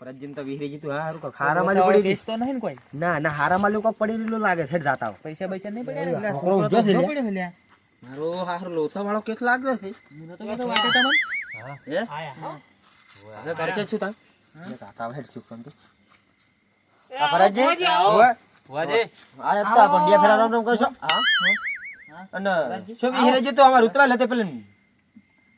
પરજીન તો વિહરી જીતું હા હારું હારામાં પડી કેસ તો નહીં ને કોઈ? ના ના હારામાં લોકો પડી રહેલું લાગે છે જાતા પૈસા પૈસા નહીં પડ્યા છોકરો ઉજો છે લ્યા. મારો હારો લોથા વાળો કેસ લાગે છે. મને તો કહેતો વાટે તમને. હે. આયા, હા. હવે કરશે તાર? જાતા હેડ છું પણ આ આવો. ઓવે વાજે આ હતા પણ બે ફેરા રામ રામ કરશો. હા? હા. અને શું વિહરી જીતું અમાર ઉતવા લેતે પેલે.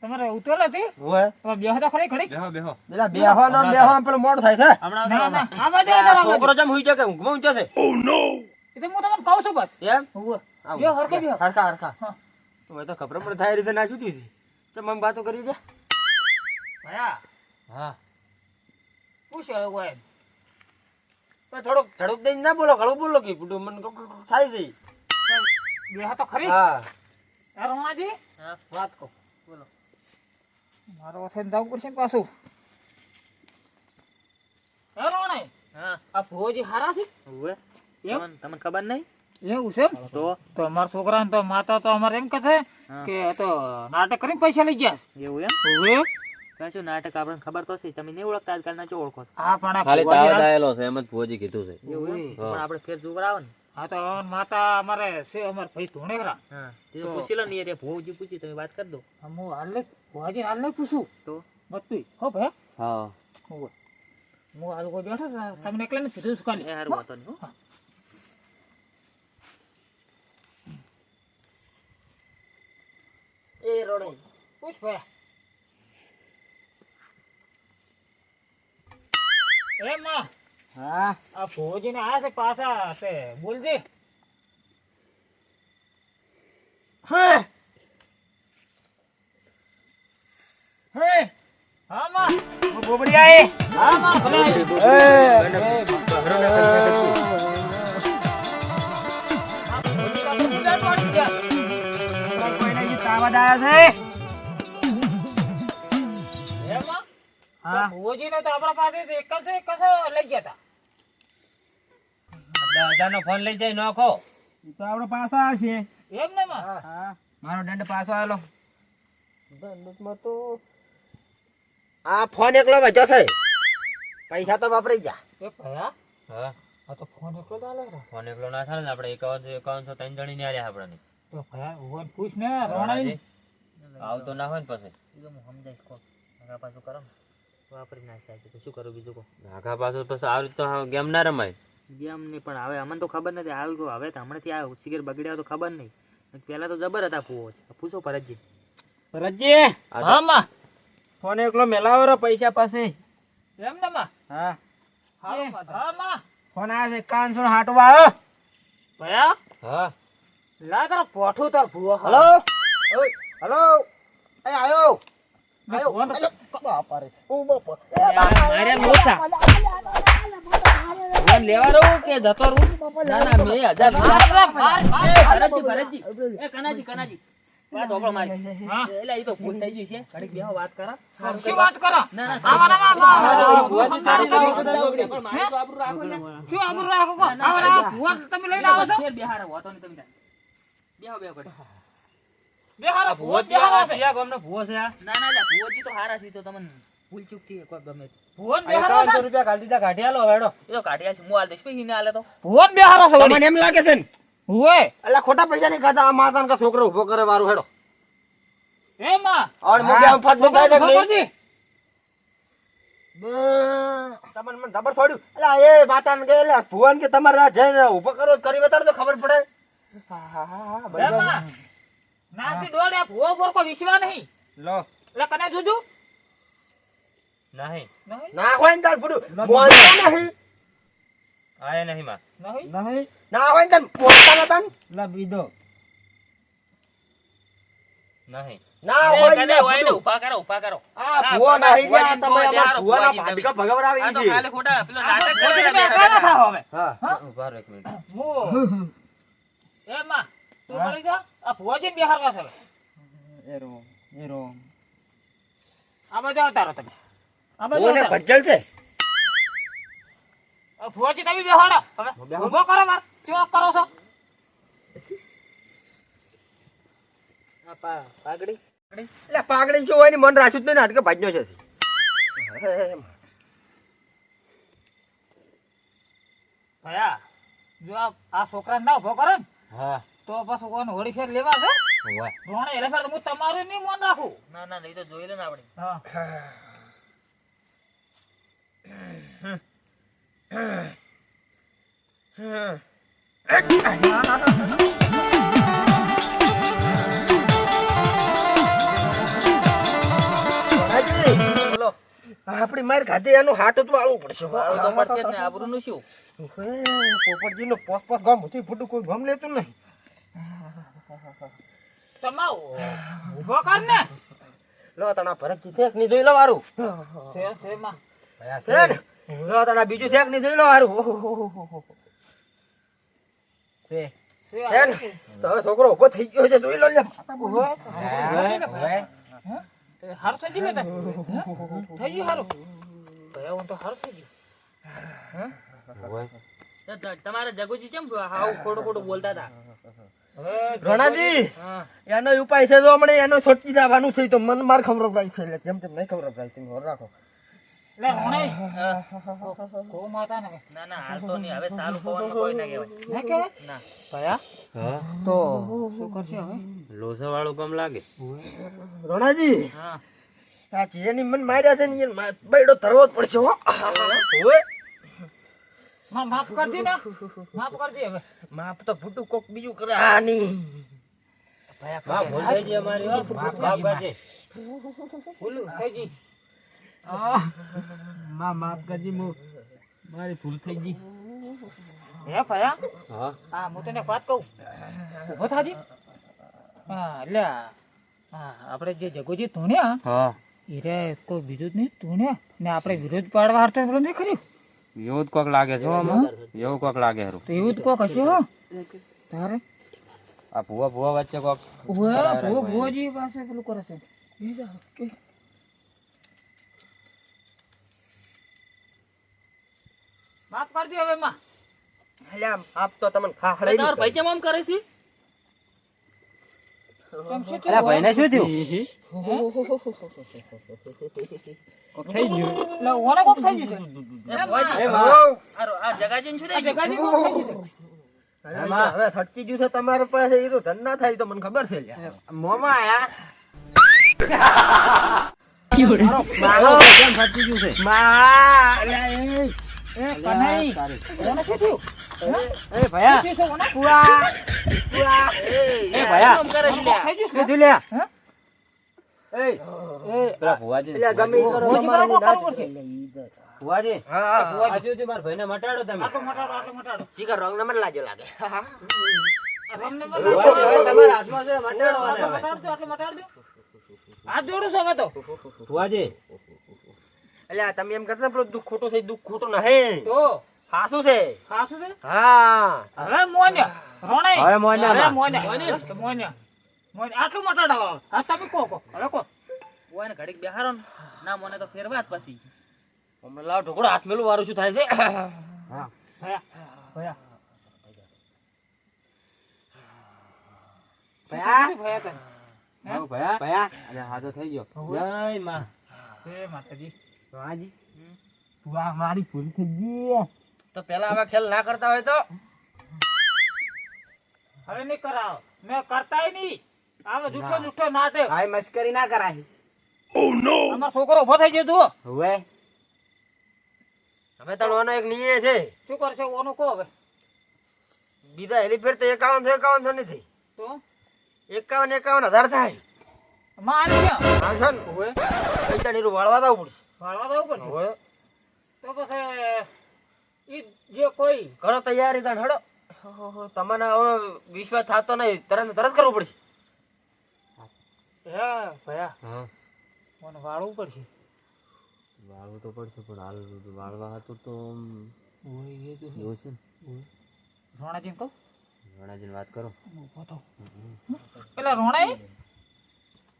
તમારે ઉતરેલ હતી ઓય બેહો તો ખરી ખરી બેહો બેહો. બેલા બેહો નો બેહો પેલો મોડ થાય છે. હમણાં ના ના. છોકરો જમ હુઈ જાય કે ઊંઘમાં ઊંચો છે એ તો હું તમને કહું છું બસ. એમ? ઓય બેહો, હરકે બેહો. હરકા હરકા હા. તો ખબર પણ થાય રીતે ના છૂટી છે તો મમ વાતો કરી દે ભયા. હા. પૂછે ઓય પણ થોડોક ઝડપ દઈને ના બોલો ઘણું બોલો કે બુડો મને થાય છે. બેહો તો ખરી. હા. એ રમણાજી હા, વાત કહો. મારો વસન જવું પડશે ને પાછું. એ હા. આ ભુવાજી હારા છે? ઉવે. તમને તમને ખબર નહીં? એવું છે? તો? તો અમારા છોકરા તો માતા તો અમારે એમ કહે છે કે તો નાટક કરીને પૈસા લઈ ગયા એવું એમ? નાટક આપણને ખબર તો છે? તમે નહીં ઓળખતા આજકાલના ચો ઓળખો છો? હા પણ ખાલી તાવ હારા- છે એમ જ ભુવાજી કીધું છે. એવું પણ આપણે ફેર જોવા ને. હા તો હવે માતા અમારે છે અમારે ભાઈ ધોણેરા હા. તે તો- પૂછી લો ને યાર એ ભોવજી પૂછી તમે વાત કરી દો. હું હાલ નહીં ભુવાજી હાલ નહીં પૂછું. તો? બધું હો ભાઈ હા. હોવે. હું હાલ કોઈ બેઠો છે, તમને એકલા ને કીધું છું ખાલી એ હારું વાતો નહીં હો. એ રોડે. પૂછ ભાઈ. એ માં હા? આ ફોજી ને આ છે પાછા છે. બોલજે. હે? હે? માં. બોબડી આય. માં ભલે છે? ભુવાજી ને તો આપણા પાસે એક જ એક લઈ ગયા હતા હજાર નો ફોન લઈ જાય નાખો તો આપડે પાછો આવશે. એમ ને હા. મારો દંડ પાછો આવેલો દંડમાં તો આ ફોન એકલો બચ્યો છે. પૈસા તો વાપરી ગયા. એ ભયા હા? આ તો ફોન એકલો ચાલે છે. ફોન એકલો ના થાય ને આપણે એકાવનસો એકાવનસો ત્રણ જણી ને આલ્યા આપણને. તો ભયા ઊભો પૂછ ને રોણાઈ આવતો ના હોય ને પછી. સમજાય કો પાછું કરો ને. વાપરી નાખ્યા છે તો શું કરું બીજું કો આખા પાછું પછી આવી રીતે ગેમ ના રમાય. ગેમ નહીં પણ હવે અમને તો ખબર નથી હાલ ગયો હવે તો હમણાંથી આ સિગર બગડ્યા તો ખબર નહીં. પેલા તો જબર હતા પૂવો છે પૂછો ફરજી ફરજી હા માં. ફોન એકલો મેલાવો રો પૈસા પાસે. એમ ને માં? હા. હા માં. ફોન આ છે કાનસો હાટો વાળો ભયા? હા. લા તારા પોઠું તાર ભૂવો હલો? હલો? એ આયો. લેવા રહું કે જતો રહું? ના ના મેં હજાર માર, માર, માર, માર. ભરતજી ભરતજી. એ કનાજી કનાજી. વાત હોભળો મારી. હા. એટલે એ તો ભૂલ થઈ ગઈ છે. ઘડીક બેહો વાત કરા. શું વાત કરો? ના ના ના આવા, આવા, આવા. ભુવાજી તારી તો પણ મારે તો આબરૂ રાખો ને શું આબરૂ રાખો? કો? આવા ના આવા. ભૂવા તમે લઈને આવો છો. ફેર હોતો નહીં તમે બેહો બેહો ઘડીક. બે હારા ભૂવા બે હારા છે. ના ના લા ભુવાજી તો હારા છે તો તમને ભૂલ ચૂકથી કોઈ ગમે ભૂવન બે હારા રૂપિયા કાઢી દીધા કાઢી આલો હેડો. એ તો કાઢી આલ હું હાલ દઈશ પછી એને હાલે તો? ભૂવન બે છે તમને એમ લાગે છે ને? ભૂવે. એટલે ખોટા પૈસા નહીં ખાતા આ કે છોકરો ઊભો કરે વારું હેડો. એ માં. ઓર મુ બે આમ ફટ દે થાય તમને મને ખબર છોડ્યું. એટલે એ માતા કે એટલે ભુવન કે તમારે જઈને ઊભો કરો કરી બતાડો તો ખબર પડે. હા, હા, હા, હા, એ બરાબર. માં. નાથી દોડ આ ભૂવો પર કોઈ વિશ્વાસ નહીં. લો. એટલે કને જોજો નહીં. નહીં? ના હોય ને તાર ભૂડું. બોલતા નહીં. આયા નહીં માં. નહીં? નહીં. ના હોય ને તાર બોલતા ને. લા બીદો નહીં. ના હોય ને હોય ને ભૂડું. કરો ઊભા કરો. આ ભુવા નહીં ગયા તમે અમારા ભુવાના તમે. આ તો ખાલી ખોટા પેલો નાટક કરે થાઓ હવે. હા? ઊભા રહો એક મિનિટ. હું. એ માં, તું મળી જા. આ ભુવાજીને બેહારવા છે એરો એરો આ બાજુ આવતા તમે. આ બાજુ ભુવા આવતા રહો. ભજ્જલ છે? ભુવાજી તમે બેહાડો. હવે ઊભો કરો માર. કેવો કરો છો? આ પાઘડી? એટલે હોય ને મન રાખ્યું જ નહીં નાટકે ભાજ્યો છે ભયા જો આ આ છોકરા ના ઊભો કરો ને. હા. તો પછી કોને હોળી ફેર લેવા છે? હોય રોણે એટલે ફેર તો હું તમારું નહીં મન રાખું ના ના નહીં તો જોઈ લે ને આપણે. હા. આપણી માર ખાતે એનું હાટ તો આવું પડશે. આવું નું શું? પોપટજી નો પોસ પોસ ગમ હતું ફૂટું કોઈ ગમ લેતું નહીં. તમા ઊભો કર ને. લો તણા ભરતજી છે કે નહીં જોઈ લો વારું છે છે માં. છે ને લો તણા બીજું છે ની નહીં જોઈ લો વારું છે. છોકરો ઊભો થઈ ગયો છે જોઈ લો લે ઊભો હારું થઈ ગયું ને થઈ ગયું હારું? ભયા હું તો હારું થઈ ગયું. તમારા જગુજી કેમ આવું ખોટું ખોટું બોલતા હતા? રણાજી! એનો ઉપાય છે જો હમણાં એનો છટકી જવાનું છે તો મન માર ખબર પડાય છે. એટલે જેમ તેમ નહીં ખબર પડાય તમે હોર રાખો. લે રોણે કો માતા ને ના ના હાલ તો નહીં. હવે સારું પવનમાં કોઈ ના કહેવાય. ના કહેવાય? ના. ભયા? હા. તો શું કરશે હવે? લોસા વાળું કમ લાગે. રણાજી! હા. આ જેની મન માર્યા છે ને એને બૈડો ધરવો જ પડશે હો. માફ કરી ને. માફ કરી હવે. માપ તો ફૂટું કોક બીજું કરે. આ નહીં ભયા ભૂલ થઈ ગઈ અમારી ભૂલું થઈ ગઈ. માં માફ કરજી મુ મારી ભૂલ થઈ ગઈ. હે ભયા હા. હા. હું તને વાત કહું. ઊભો થાજી હા એટલે હા આપણે જે જગોજી ધૂણ્યા હા. રે કોઈ બીજું જ નહીં ધૂણ્યા ને આપણે વિરોધ પાડવા હારતો પેલો નહીં કર્યું એવું કોક લાગે છે આમાં એવું કોક લાગે હારું તો એવું જ કોક હશે હો તારે આ ભૂવા ભૂવા વચ્ચે કોક ઊભા ભૂ ભૂજી પાસે પેલું કરે છે. માફ કરજો હવે માં અલ્યા આપ તો તમને તમારો ખાખડાઈ ભાઈ કેમ આમ કરે છે કેમ ભાઈને શું થયું થઈ ગયું. એટલે ઓને કોક થઈ ગયું છે. એ એ. હારું, આ જગાજીને શું થઈ આ ગયું? જગાજી કોક થઈ ગયું હવે સટકી ગયું છે તમારી પાસે હીરો ધન ના થાય તો મને ખબર છે લ્યા. મોમાં આયા. મારો કેમ સટકી ગયું છે? માં એ એ કનાઈ ઓને શું ભયા. તમે. એટલે તમે એમ કરતા પેલો દુઃખ ખોટું થઈ દુઃખ ખોટું નહીં. તો? હાસું છે. ખાસું છે? હા. હવે મોન્યા. હવે મોન્યા મોન્યા. મોન્યા. આટલું મટાડો હા તમે કો કો હવે કહો. ભુવાને ઘડીક બેહારો ને ના મને તો ફેરવા જ પછી લાવ ઢોકળો હાથ મેલું વારું શું થાય છે? હા ભયા ભયા. ભયા? ભયા ભયા? ભયા? અરે હા થઈ ગયો. જય માં. હે માતાજી. વાહ મારી ભૂલ થઈ ગઈ તો પેલા આવા ખેલ ના કરતા હોય તો? હવે નહીં કરાવો. મેં કરતાય નહીં. આવો જુઠ્ઠો જૂઠો નાટક હાય મસ્કરી ના કરાય. અમારો છોકરો ઊભો થઈ ગયો હવે? હવે તણવાનો એક નિયે છે. શું કરશે? ઓનું કો હવે. બીજા હેલીફેર તો એકાવન તો એકાવન તો નથી. તો? એકાવન એકાવન હજાર થાય. માં આવી ગયા ને? હવે? પૈસા નીરું વાળવા દઉં પડશે. વાળવા દવું પડશે? હવે? તો પછી ઈ જે કોઈ કરો તૈયારી તાણ હડો. તમને હવે વિશ્વાસ થતો નહીં. તરત ને તરત કરવું પડશે. હે ભયા. હા. મને વાળવું પડશે. વાળવું તો પડશે પણ હાલ વાળવા હતું તો ઓય એ તો એવું છે રોણાજીને કહું? ઘણાજીને વાત કરો. ઊભો. પેલા રોણે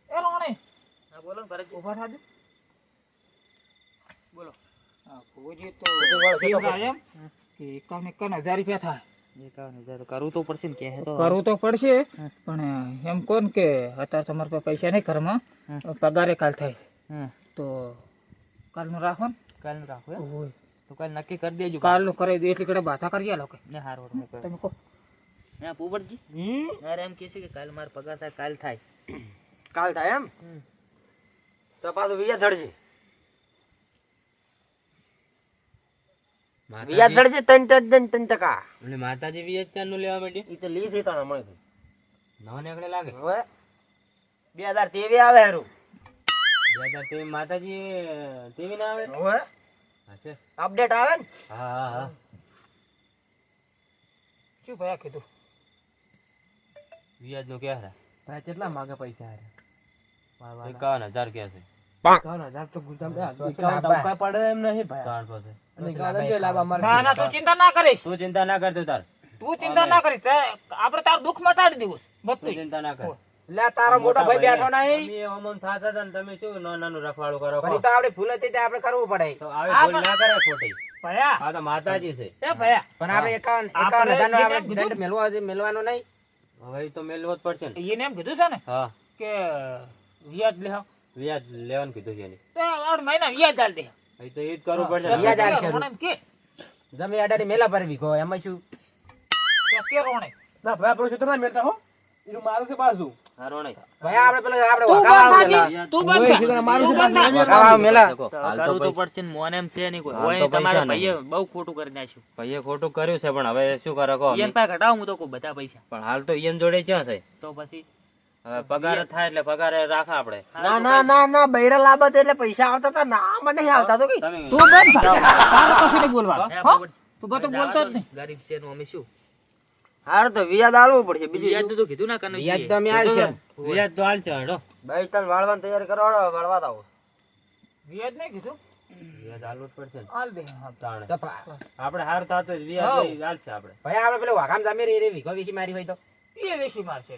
એ રોણે હા બોલો ઊભા થાજો. બોલો. હા ભુવોજી તો કેવડા એમ કે એકાવન એકાવન હજાર રૂપિયા થાય. કરવું તો પડશે ને કે કરવું તો પડશે પણ એમ કોણ કે અત્યારે તમારા પાસે પૈસા નહીં ઘરમાં પગારે કાલ થાય છે. તો કાલનું રાખો ને. કાલનું રાખો એમ? તો કાલ નક્કી કરી દેજો કાલનું કરાવી દે એટલી કડે બાથા કરી આલો કે. ને હારું તમે કહો. ના પોપટજી અરે એમ કે છે કે કાલ મારો પગાર થાય કાલ થાય. કાલ થાય એમ? તો પાછું વિયા ચડશે વિયા ચડશે ત્રણ ત્રણ ત્રણ ટકા. એટલે માતાજી વીએચ ચારનું લેવા માટે એ તો લી થઈ તને મળે છે નવા નીકળે લાગે? હવે બે હજાર તેવી આવે હારું. બે હજાર તેવી માતાજી તેવી ના આવે? હવે હશે અપડેટ આવે ને? હા હા હા શું ભયા કીધું? વ્યાજનું ક્યાં ભાઈ કેટલા માગે પૈસા હારે એકાવન હજાર કે છે? એકાવન હજાર તો ગુદામ એકાવન ટકા પડે એમ નહીં તું ચિંતા ના કરીશ. તું ચિંતા ના કરતો તાર. તું ચિંતા ના કરીશ તે- આપણે તારું દુઃખ મટાડી દેવું બધું ચિંતા ના કર. લે તારો મોટો ભાઈ બેઠો નહીં. તમે ઓમ ઓમ થાતા હતા તમે શું નાનું નાનું રખવાડું કરો ફરી તો આપણે ભૂલ હતી આપણે કરવું પડે. તો આવી ભૂલ ના કરે ખોટી. ભયા. આ તો માતાજી છે. એ ભયા. પણ આપણે એકાવન એકાવન હજારનો આપણે દંડ મેળવો છે, મેળવાનો નહીં. હવે તો મેલવો જ પડશે ને. એને એમ કીધું છે ને હા. કે વ્યાજ લે આવ. વ્યાજ લેવાનું કીધું છે એની. તો આઠ મહિના વ્યાજ આલ દે. અહીં તો ઈ જ કરવું પડશે વ્યાજ કે. જમી અડાડી મેલા ભરવી વીખો એમાં શું? કે કે રોણે? ના ભાઈ આપણું ક્ષેત્ર ના હો? એનું મારું છે બાજુ. હારો નહીં. ભાઈ આપણે પેલો આપણે તું વઘારવાનું બંધ મેલા. થાજી, તું બંધ મારું છે બંધ થા. મેલા. કરવું તો તો પડશે ને મોને એમ છે નહીં કોઈ. હોય તમારા ભાઈએ બહુ ખોટું કરી નાખ્યું. ભાઈએ ખોટું કર્યું છે પણ હવે શું કરો કહો? પાસે ઘટાવું હું તો બધા પૈસા. પણ હાલ તો ઈયન જોડે ક્યાં છે? તો પછી પગાર થાય એટલે પગાર રાખા આપણે. ના ના ના ના બૈરા લાબત એટલે પૈસા આવતા હતા ના મને નહીં આવતા તો કઈ તું બોલ તારે કશું નહીં બોલવાનું. હે, હો? પોપટ. તું બધું બોલતો જ નહીં. ગરીબ છે નું અમે શું? હારું તો વ્યાજ આલવું પડશે બીજું વ્યાજ તો કીધું ના કનુ વ્યાજ તો અમે આવશે વ્યાજ તો હાલ છે હેડો. ભાઈ તને વાળવાની તૈયારી કરો વાળવા આવો વ્યાજ નહીં કીધું? વ્યાજ હાલવું જ પડશે ને. દે હા. તાણે. તો ભા- આપણે હાર થતો વ્યાજ હાવ. આપણે. ભાઈ આપણે પેલો વાઘામ જામે રે રે વીઘો વીસી મારી હોય તો. એ વેશી મારશે.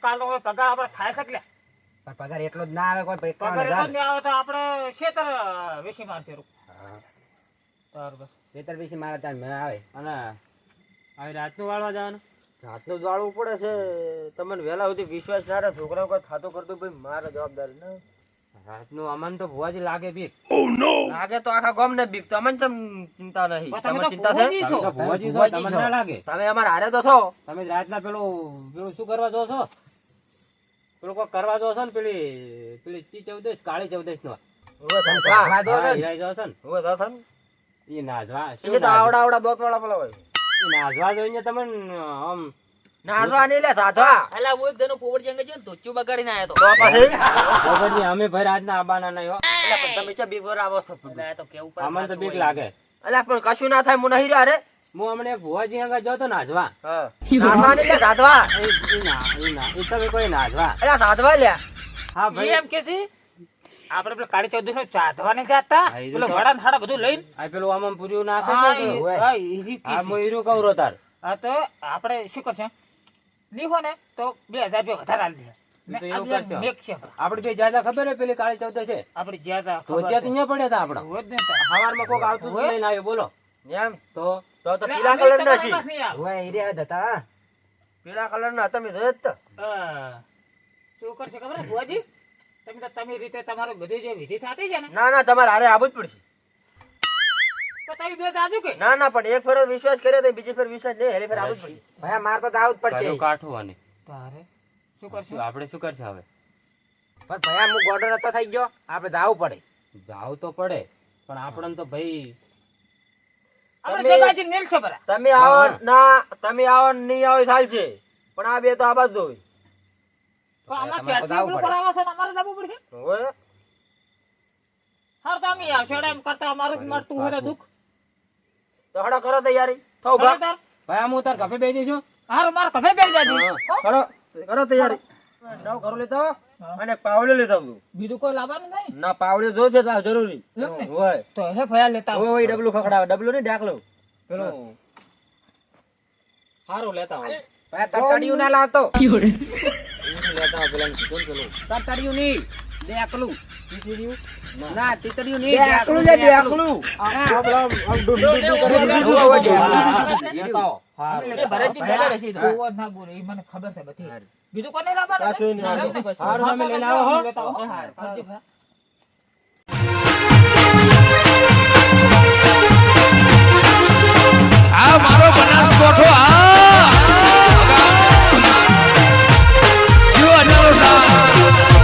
કાલનો પગાર આપણે થાય શકે પણ પગાર એટલો જ ના આવે કોઈ પગાર એટલો જ ના આવે તો આપણે શેતર વેશી મારશે રૂ. તાર બસ તેતર મારે ત્યાં મેં આવે. અને હવે રાતનું વાળવા જવાનું? રાતનું વાળવું પડે છે. તમને વહેલા સુધી વિશ્વાસ ના રહે છોકરાઓ કોઈ થાતો કરતું ભાઈ મારે જવાબદારી ના રાતનું અમન તો ભુવાજી લાગે બીક. લાગે તો આખા ગામ ને બીક તમને ચમ ચિંતા નહીં. તમે ચિંતા છે? ભુવાજી છો. તમે તો ભુવાજી છો ભુવાજી તમને ના લાગે. તમે અમારા હારે તો છો. તમે રાતના પેલું પેલું શું કરવા જો છો? પેલું કોઈ કરવા જો છો ને પેલી પેલી ચી ચૌદશ કાળી ચૌદશ નો હવે તમે સાવા દો છો ને. હીરાઈ જો છો ને. હવે તો થન. ઈ નાચવા એ શું તો નાચ- આવડા આવડા દોતવાળા પેલા હોય. ઈ જોઈને તમને આમ નાધવા નહીં લે સાધવા અલા હું એક દનો પોવડ જંગ છે ને તો બગાડીને આયો તો. તો પછી? ખબરની અમે ભાઈ રાતના આબાના નહીં હો. એટલે પણ તમે ચા બીક આવો છો. એટલે તો કેવું પડે અમને તો બીક લાગે. અલ્યા પણ કશું ના થાય હું નહીં રહ્યા રે હું હમણાં ભુવાજી આગળ જતો નાચવા હા. નાધવા નહીં લે સાધવા. ઈ- ઈ ના- ઈ ના- ઈ તમે કોઈ અલ્યા સાધવા લ્યા હા ભાઈ. એમ કે છે આપણે પેલા કાળી ચૌદશ નો ચાધવા નહીં જાતા? પેલો વડા થાડા બધું લઈને? આ પેલું આમ આમ પૂર્યું નાખે હા, છે એ- કે? હા, એ રીત હા છે. હું હીરું કહું રો તાર હા તો આપડે શું કરશે? લીહો ને તો બે હજાર રૂપિયા વધારે આલી દે. તો ને એવું આ કરશો. મેક છે. આપડે બે જાજા ખબર હે પેલી કાળી ચૌદ છે? આપણે જ્યાં તો ખબર અત્યારે પડ્યા હતા આપડા હોય જ ને તાર. હવારમાં કોક આવતું લઈને આવ્યો બોલો. એમ? તો તો તો પીળા કલર ના છી હતા પીળા કલર તમે જોયો જ શું કરશે ખબર હે ભુવાજી? તમે તમે રીતે તમારું બધી જે વિધિ થતી છે ને. ના ના તમારે હારે આવવું જ પડશે. તો બે જાજુ કે? ના ના પણ એક ફેરો વિશ્વાસ કર્યો તો બીજી ફેર વિશ્વાસ નહીં હેલી ફેર આવું જ પડશે. ભાઈ માર તો આવું જ પડશે. કાઠું તારે? શું કરશું? આપણે શું કરશું હવે? પણ ભાઈ હું ગોડો નતો થઈ ગયો. આપણે જાવું પડે. જાવું તો પડે પણ આપણને તો ભાઈ તમે- તમે આવો ના તમે આવો નહીં આવો ચાલ છે. પણ આ બે તો આ બાજુ હોય. હાર તો અમે આવશે. એમ કરતા અમારું જ મળતું હોય દુઃખ. તો હડો કરો તૈયારી. થો હવે ભા ભાઈ આમ હું તાર કફે બેસી દઈશું હારો માર કફે બેસી જાજુ. કરો કરો તૈયારી. સૌ કરો લેતો અને પાવડે લેતો. બીજું કોઈ લાવવાનું નહીં? ના પાવડે જો છે તો જરૂરી? હોય. તો હે ફયા લેતા. હોય હોય ડબલું ખખડાવે. ડબલું નહીં ડાકલું પેલું. સારું લેતા હોય ભાઈ તરતડિયું ના લાવતો. લેતા પેલા કીધું ને પેલું. તરતડિયું નહીં. ડેકલું ના તીતડિયું નહીં ડેકલું છે ડેકલું આમ ડુમ ડુમ આ મારો બનાસ કોઠો